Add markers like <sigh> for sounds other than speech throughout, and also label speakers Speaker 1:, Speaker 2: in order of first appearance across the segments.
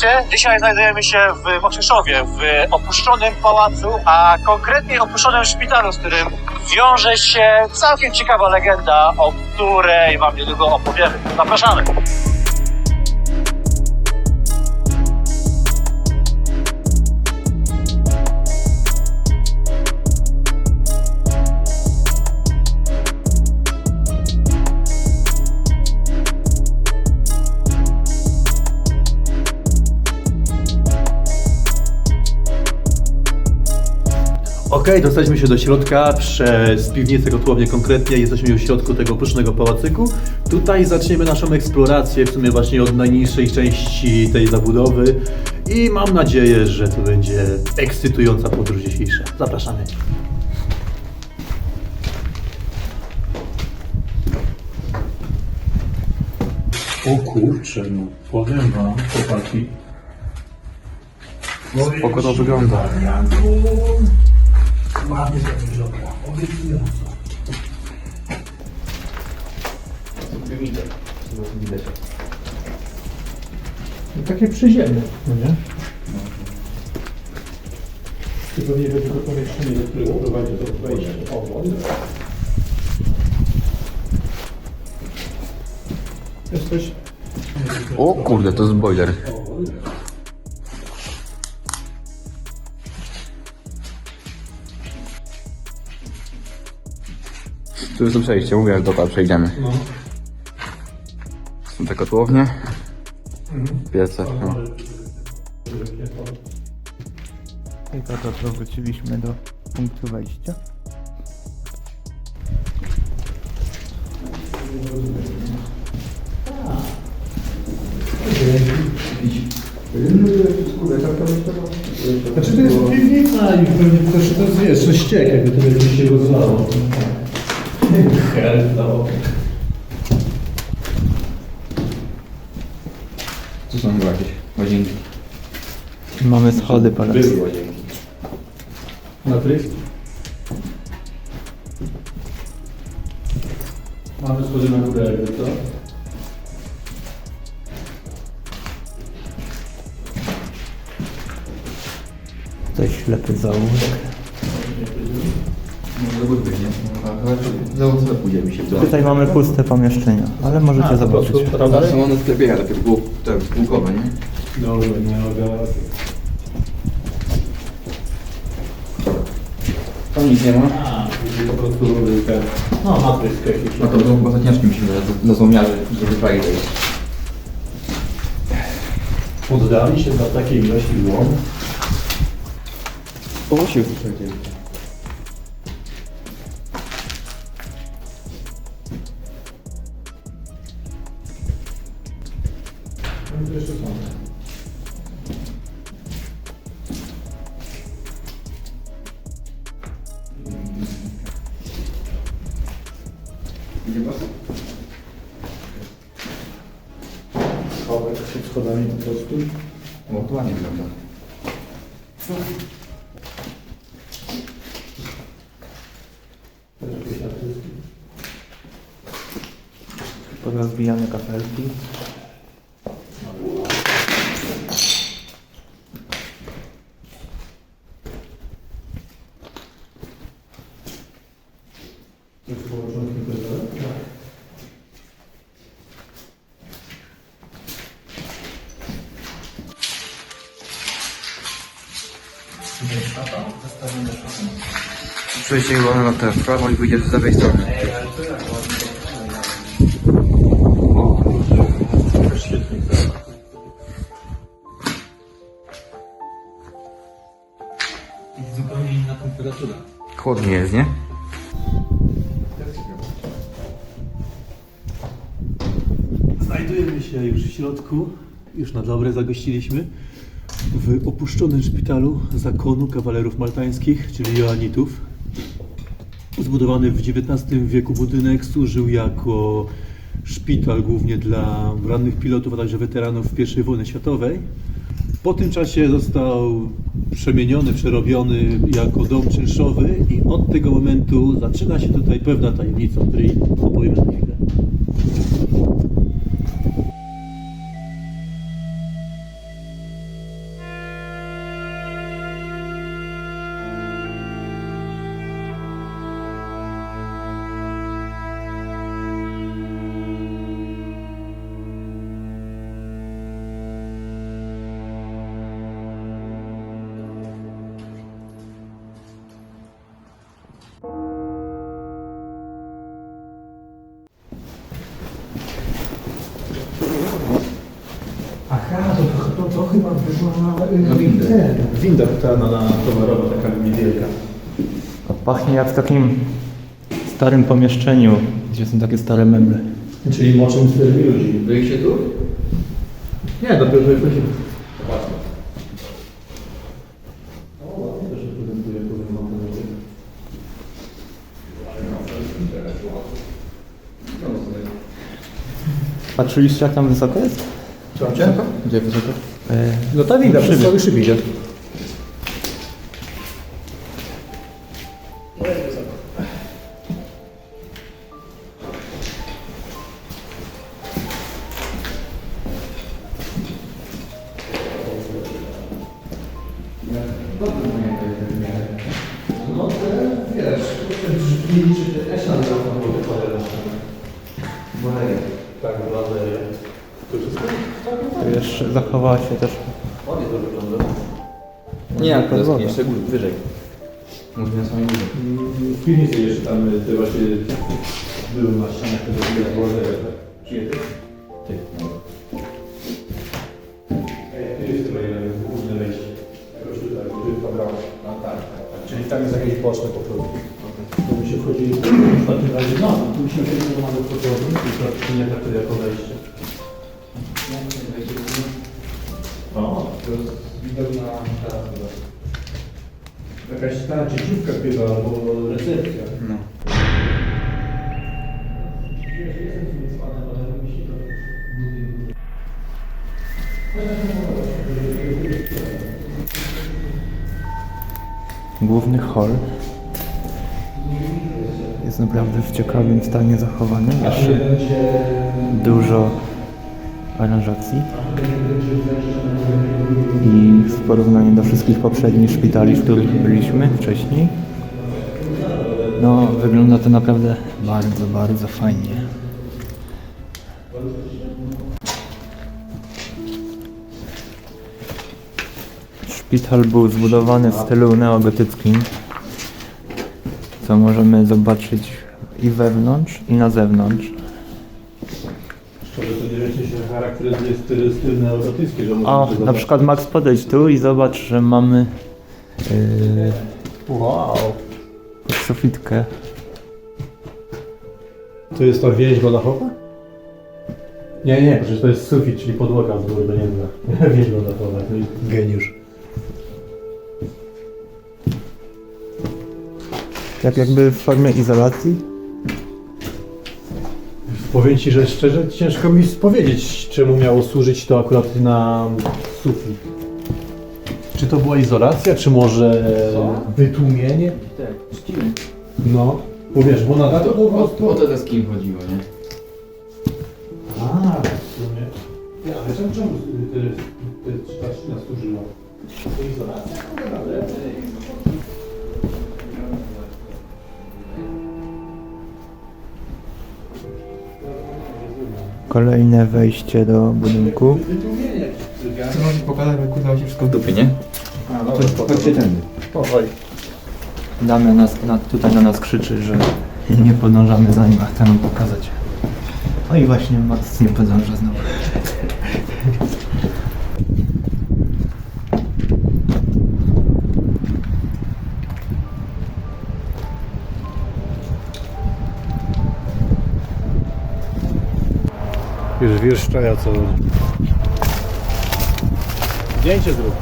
Speaker 1: Witajcie! Dzisiaj znajdujemy się w Mokrzyszowie, w opuszczonym pałacu, a konkretnie opuszczonym szpitalu, z którym wiąże się całkiem ciekawa legenda, o której Wam niedługo opowiemy. Zapraszamy!
Speaker 2: Dostaliśmy się do środka przez piwnicę kotłownię konkretnie. Jesteśmy już w środku tego pysznego pałacyku. Tutaj zaczniemy naszą eksplorację w sumie właśnie od najniższej części tej zabudowy i mam nadzieję, że to będzie ekscytująca podróż dzisiejsza. Zapraszamy. O kurczę, no powiem wam, chłopaki.
Speaker 3: Spoko to wygląda.
Speaker 2: Ładnie to wygląda, obiecująco. No takie przyziemne, no nie? Ty pewnie będzie to pomieszczenie, do którego prowadzi do wejścia. O, wody. Jesteś?
Speaker 3: O kurde, to jest boiler. Tu jest to przejście, mówię, że dookoła przejdziemy.
Speaker 2: No.
Speaker 3: Są te kotłownie. Piece. No.
Speaker 4: I to, to, wróciliśmy do punktu wejścia.
Speaker 2: Znaczy to jest piwnica i pewnie też to jest, wiesz, ściek, jakby to będzie się rozlało. Hello.
Speaker 3: Tu są chyba jakieś łazienki.
Speaker 4: Mamy schody po lewej.
Speaker 3: Były łazienki.
Speaker 2: Na trysk? Mamy schody na górę, jakby to.
Speaker 4: Tutaj ślepy zaułek.
Speaker 3: Do góry nie? Za pójdziemy się.
Speaker 4: Tutaj mamy puste pomieszczenia, ale możecie zobaczyć.
Speaker 3: Prawda? Są one sklepienia takie pół, te półkowe, nie?
Speaker 2: Dobra, nie mogę.
Speaker 3: Tam nic nie ma.
Speaker 2: A, po prostu ten... No, na trysk jakiś.
Speaker 3: No to było chyba za ciężkie mi się za złomiary, żeby fajnie wejść.
Speaker 2: Poddali się na takiej ilości złom.
Speaker 3: O,
Speaker 2: schodami po prostu. Jakieś artystki.
Speaker 4: Porozbijane kafelki.
Speaker 3: I pójdziesz z lewej strony.
Speaker 2: Gra. Zupełnie inna temperatura.
Speaker 3: Chłodnie jest, nie?
Speaker 2: Znajdujemy się już w środku, już na dobre zagościliśmy, w opuszczonym szpitalu zakonu kawalerów maltańskich, czyli Joannitów. Zbudowany w XIX wieku budynek służył jako szpital głównie dla rannych pilotów, a także weteranów I wojny światowej. Po tym czasie został przemieniony, przerobiony jako dom czynszowy i od tego momentu zaczyna się tutaj pewna tajemnica, o której opowiemy na chwilę. To chyba była
Speaker 3: Na windę.
Speaker 2: ten, winda ta na, na towarowa, taka niewielka.
Speaker 4: Pachnie jak w takim starym pomieszczeniu, gdzie są takie stare meble.
Speaker 2: Czyli moczą czterech ludzi.
Speaker 3: Byliście tu?
Speaker 2: Nie, dopiero tutaj wchodzimy. O, ładnie też reprezentuje, powiem panowie.
Speaker 4: Patrzyliście jak tam wysoko jest?
Speaker 2: Gdzie?
Speaker 4: Gdzie wysoko?
Speaker 2: No ta winda, przez cały szyb idzie.
Speaker 4: Się też
Speaker 3: Ładnie to wygląda. Nie, jak to jest jeszcze góry, wyżej. Może na samej górze.
Speaker 2: W piwnicy jeszcze tam y, te właśnie były na ścianach tego widać blazery, tak? Ty? Ej, tu jest tutaj e, główne wejście. Jakoś tutaj, tu kwadrant.
Speaker 3: A tak, tak, tak.
Speaker 2: Czyli tam jest jakieś boczne po prostu. Tu by się wchodzili w takim razie, no, tu byśmy wchodzili do mamy podwodny, i to nie traktuje jako wejście. To jest widok na chyba. Jakaś stara dzieciówka chyba, albo recepcja.
Speaker 3: No.
Speaker 4: główny hall. Jest naprawdę w ciekawym stanie zachowany. Jeszcze dużo aranżacji. I w porównaniu do wszystkich poprzednich szpitali, w których byliśmy wcześniej, no wygląda to naprawdę bardzo, bardzo fajnie. Szpital był zbudowany w stylu neogotyckim, co możemy zobaczyć i wewnątrz, i na zewnątrz.
Speaker 2: Szczerze, to nie wiem, się charakteryzuje styl, neogotycki, że możemy
Speaker 4: na
Speaker 2: zobaczyć.
Speaker 4: przykład Max podejdź tu i zobacz, że mamy yy,
Speaker 2: Wow.
Speaker 4: sufitkę.
Speaker 2: To jest ta więźba dachowa? Nie, nie, przecież to jest sufit, czyli podłoga z góry do nieba. <laughs> Jest geniusz.
Speaker 4: Jak jakby w formie izolacji.
Speaker 2: Powiem Ci, że szczerze ciężko mi powiedzieć, czemu miało służyć to akurat na sufit. Czy to była izolacja, czy może wytłumienie?
Speaker 3: Tak, czcimy.
Speaker 2: No, bo wiesz, bo na to po
Speaker 3: O,
Speaker 2: prostu...
Speaker 3: o to ze z kim chodziło, nie?
Speaker 2: A, w sumie. Ja, ale czemu, czemu te, te, ta trzcina służyła? To izolacja? Ale...
Speaker 4: Kolejne wejście do budynku.
Speaker 3: Co wam pokazać, jak kudało się wszystko w dupie, nie?
Speaker 2: A, no,
Speaker 3: Chodźcie tędy.
Speaker 4: Damian nas, na, tutaj na nas krzyczy, że nie podążamy za nim, a chce nam pokazać. O i właśnie Max nie podąża znowu.
Speaker 2: Już wieszczaja co Zdjęcie zrób.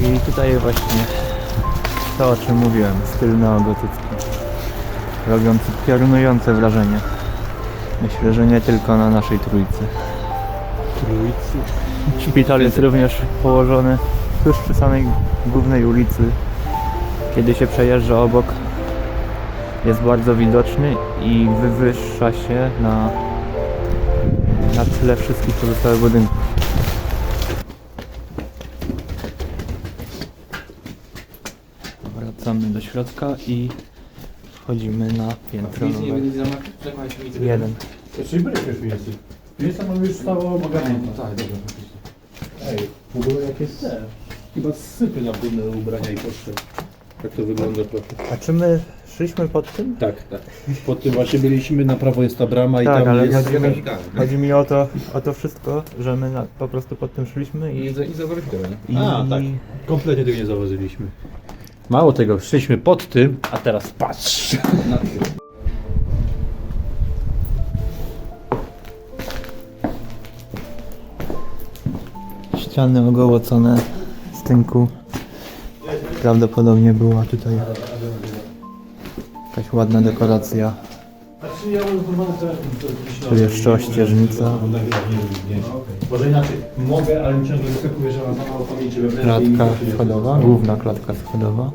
Speaker 4: I tutaj właśnie to, o czym mówiłem, styl neogotycki. Robiący piorunujące wrażenie. Myślę, że nie tylko na naszej trójcy.
Speaker 2: Trójcy.
Speaker 4: Szpital jest również położony tuż przy samej głównej ulicy. Kiedy się przejeżdża obok, jest bardzo widoczny i wywyższa się na, na tle wszystkich pozostałych budynków. Wracamy do środka i wchodzimy na piętro
Speaker 3: Nic nie
Speaker 4: numer
Speaker 3: będzie mi
Speaker 4: jeden.
Speaker 2: Czyli byliśmy w piwnicy. Piwnica mam już stała ogarnięta.
Speaker 3: No tak, dobra, faktycznie.
Speaker 2: Ej, w ogóle jakieś te. Chyba sypy na brudne ubrania i koszty. Jak to wygląda trochę.
Speaker 4: A czy my Szliśmy pod tym?
Speaker 2: Tak, tak. Pod tym właśnie byliśmy, na prawo jest ta brama i
Speaker 4: Tak,
Speaker 2: tam
Speaker 4: ale
Speaker 2: jest...
Speaker 4: chodzi mi, chodzi mi o, to, o to wszystko, że my na, po prostu pod tym szliśmy i,
Speaker 3: I, za- i nie?
Speaker 4: i
Speaker 2: A, tak. Kompletnie tego nie zauważyliśmy. Mało tego, szliśmy pod tym, a teraz patrz.
Speaker 3: Na tył.
Speaker 4: ściany ogołocone z tynku. Prawdopodobnie była tutaj jakaś ładna dekoracja. Tu jeszcze ościeżnica.
Speaker 2: Może inaczej, mogę, ale mi ciągle wyskakuje, że mam za mało pamięci.
Speaker 4: Klatka schodowa, główna klatka schodowa.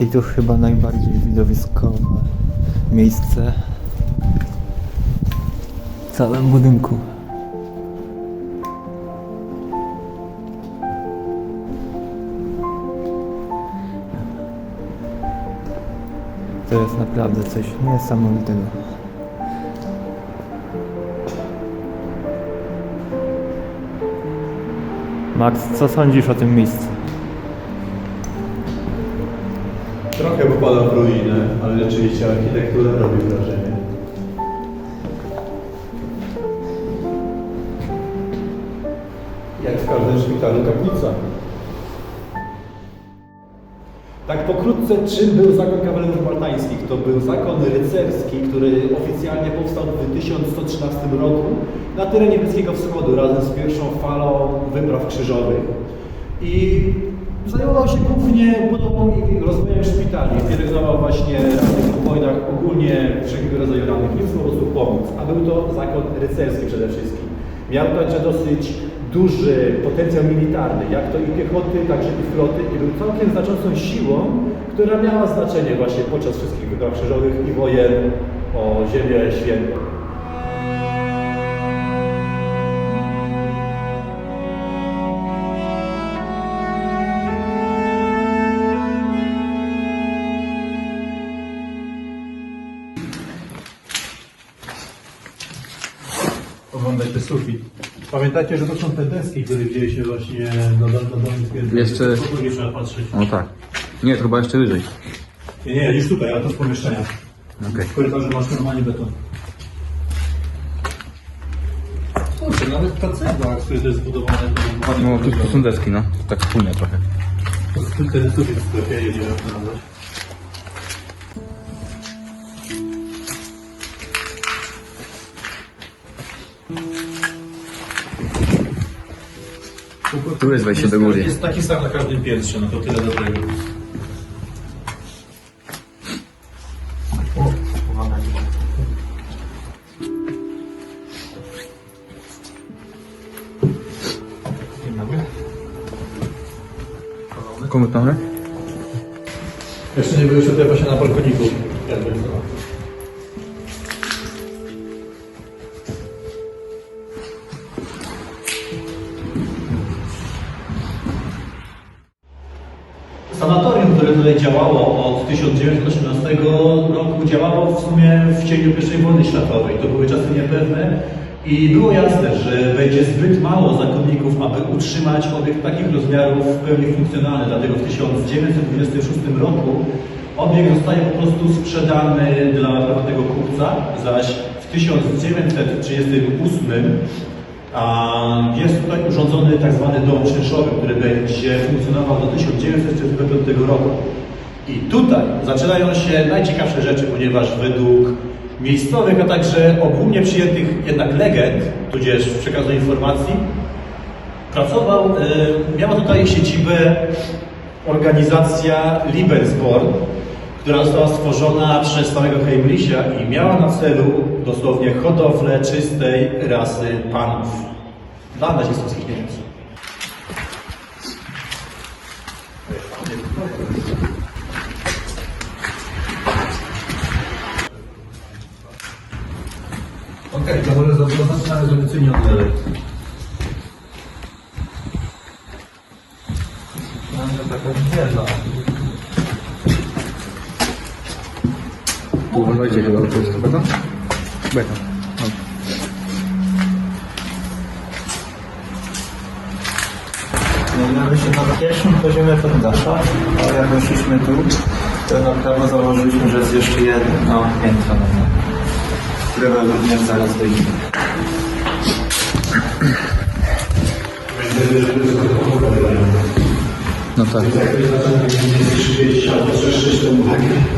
Speaker 4: I tu chyba najbardziej widowiskowe miejsce w całym budynku. To jest naprawdę coś niesamowitego. Max, co sądzisz o tym miejscu?
Speaker 2: Trochę popada w ruinę, ale rzeczywiście architektura robi wrażenie. Jak w każdym szpitalu kaplica. Tak pokrótce, czym był zakon kawalerów maltańskich? To był zakon rycerski, który oficjalnie powstał w 1113 roku na terenie Bliskiego Wschodu razem z pierwszą falą wypraw krzyżowych. I zajmował się głównie budową i rozwojem szpitali. Pielęgnował właśnie rannych w wojnach, ogólnie wszelkiego rodzaju rannych, więc po prostu pomóc. A był to zakon rycerski przede wszystkim. Miał także dosyć duży potencjał militarny, jak to i piechoty, także i floty i był całkiem znaczącą siłą, która miała znaczenie właśnie podczas wszystkich wypraw krzyżowych i wojen o Ziemię Świętą. Pamiętajcie, że to są te deski, które dzieje się właśnie na, dolnym piętrze.
Speaker 3: Jeszcze-
Speaker 2: Po drugie trzeba patrzeć.
Speaker 3: O tak. Nie, to chyba jeszcze wyżej.
Speaker 2: Nie, nie, już tutaj, ale to z pomieszczenia.
Speaker 3: Okej.
Speaker 2: W korytarzu masz normalnie beton. Kurczę, nawet ta cegła, to jest zbudowane, to
Speaker 3: No, tu, tu są deski, no. Tak wspólnie trochę.
Speaker 2: Ten sufit w sklepie jedzie nawet.
Speaker 3: Tu jest wejście do góry.
Speaker 2: Jest taki sam na każdym piętrze, no to tyle dobrego. Które tutaj działało od 1918 roku, działało w sumie w cieniu I wojny światowej. To były czasy niepewne i było jasne, że będzie zbyt mało zakonników, aby utrzymać obiekt takich rozmiarów w pełni funkcjonalny. Dlatego w 1926 roku obiekt zostaje po prostu sprzedany dla prywatnego kupca, zaś w 1938 a jest tutaj urządzony tak zwany dom czynszowy, który będzie funkcjonował do 1945 roku. I tutaj zaczynają się najciekawsze rzeczy, ponieważ według miejscowych, a także ogólnie przyjętych jednak legend, tudzież przekazu informacji, pracował, y, miała tutaj siedzibę organizacja Libensborn, która została stworzona przez samego Heimlicha i miała na celu dosłownie hodowlę czystej rasy panów dla nazistowskich Niemców. Okej, to może zaznaczmy rezolucyjnie od lewej. Taka wieża.
Speaker 3: Uważajcie chyba, to jest beton? Beton. No.
Speaker 4: Znajdujemy się na pierwszym poziomie poddasza, a jak weszliśmy tu, to na prawo założyliśmy, że jest jeszcze jedno piętro na którego również zaraz dojdziemy. No tak.
Speaker 2: To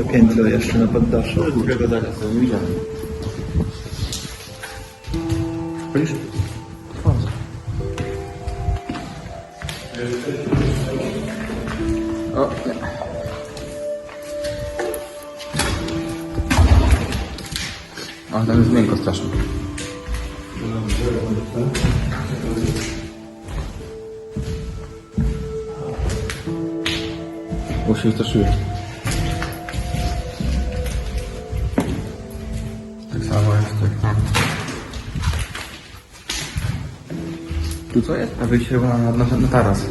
Speaker 2: te
Speaker 4: dodatkowe piętro jeszcze na poddaszu, do którego zaraz idziemy.
Speaker 3: Chodzisz? O, nie. O, tam jest miękko strasznie. Bo się wystraszyłem. Tu co jest? A wyjście chyba na, na, na taras.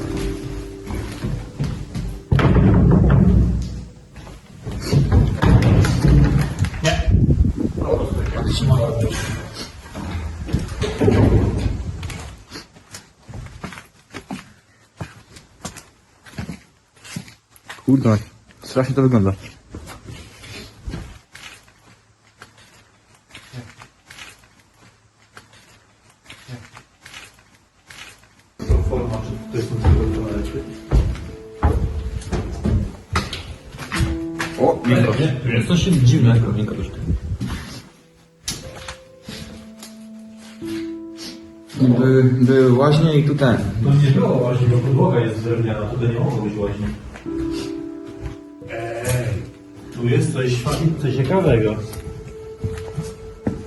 Speaker 3: Kurde, strasznie to wygląda.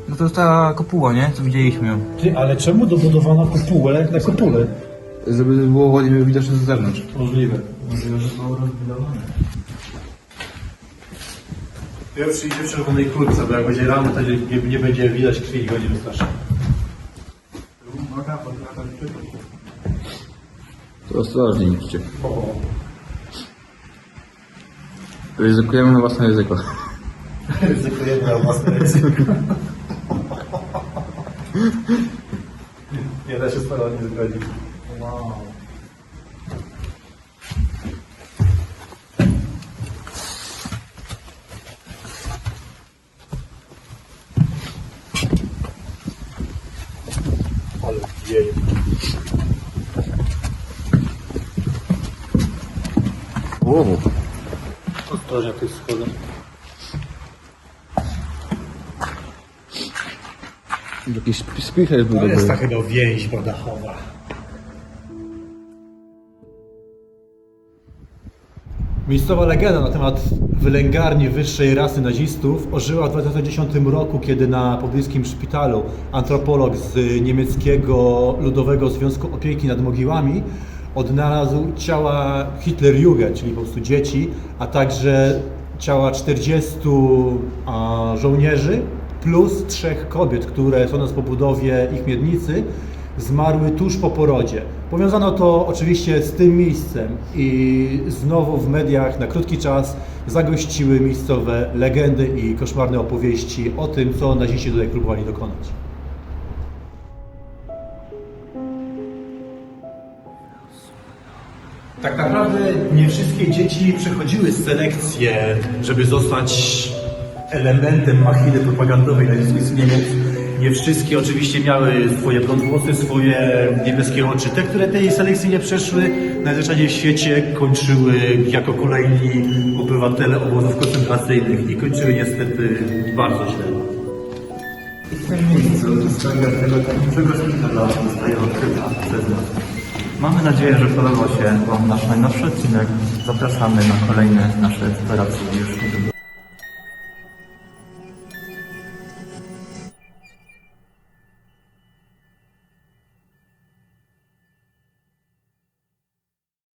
Speaker 3: No to jest ta kopuła, nie? Co widzieliśmy ją.
Speaker 2: Ty, ale czemu dobudowano kopułę jak na kopule?
Speaker 3: Żeby było ładnie widoczne z zewnątrz.
Speaker 2: Możliwe. Możliwe, że było rozbudowane. Pierwszy idzie w czerwonej kurce, bo jak będzie rano, to nie, nie, nie będzie widać krwi i. Uwaga, bo lata
Speaker 3: To ostrożnie idźcie. Ryzykujemy na własne ryzyko.
Speaker 2: Ryzykujemy na własne ryzyko. Nie da się z tego nie zgodzić. Wow. Ale wieje.
Speaker 3: O,
Speaker 2: Ostrożnie tych schodach.
Speaker 3: Jakiś sp- spicher był
Speaker 2: To jest
Speaker 3: dobry.
Speaker 2: taka więźba dachowa. Miejscowa legenda na temat wylęgarni wyższej rasy nazistów ożyła w 2010 roku, kiedy na pobliskim szpitalu antropolog z niemieckiego Ludowego Związku Opieki nad Mogiłami odnalazł ciała Hitlerjugend, czyli po prostu dzieci, a także ciała 40 a, żołnierzy plus trzech kobiet, które sądząc po budowie ich miednicy zmarły tuż po porodzie. Powiązano to oczywiście z tym miejscem i znowu w mediach na krótki czas zagościły miejscowe legendy i koszmarne opowieści o tym, co naziści tutaj próbowali dokonać. Tak naprawdę nie wszystkie dzieci przechodziły selekcję, żeby zostać elementem machiny propagandowej naziskich Niemiec. Nie wszystkie oczywiście miały swoje blond włosy, swoje niebieskie oczy. Te, które tej selekcji nie przeszły, najzwyczajniej w świecie kończyły jako kolejni obywatele obozów koncentracyjnych i kończyły niestety bardzo źle. W tym miejscu historia tego tajemniczego szpitala zostaje odkryta przez nas.
Speaker 4: Mamy nadzieję, że podobał się Wam nasz najnowszy odcinek. Zapraszamy na kolejne nasze eksploracje już niedługo.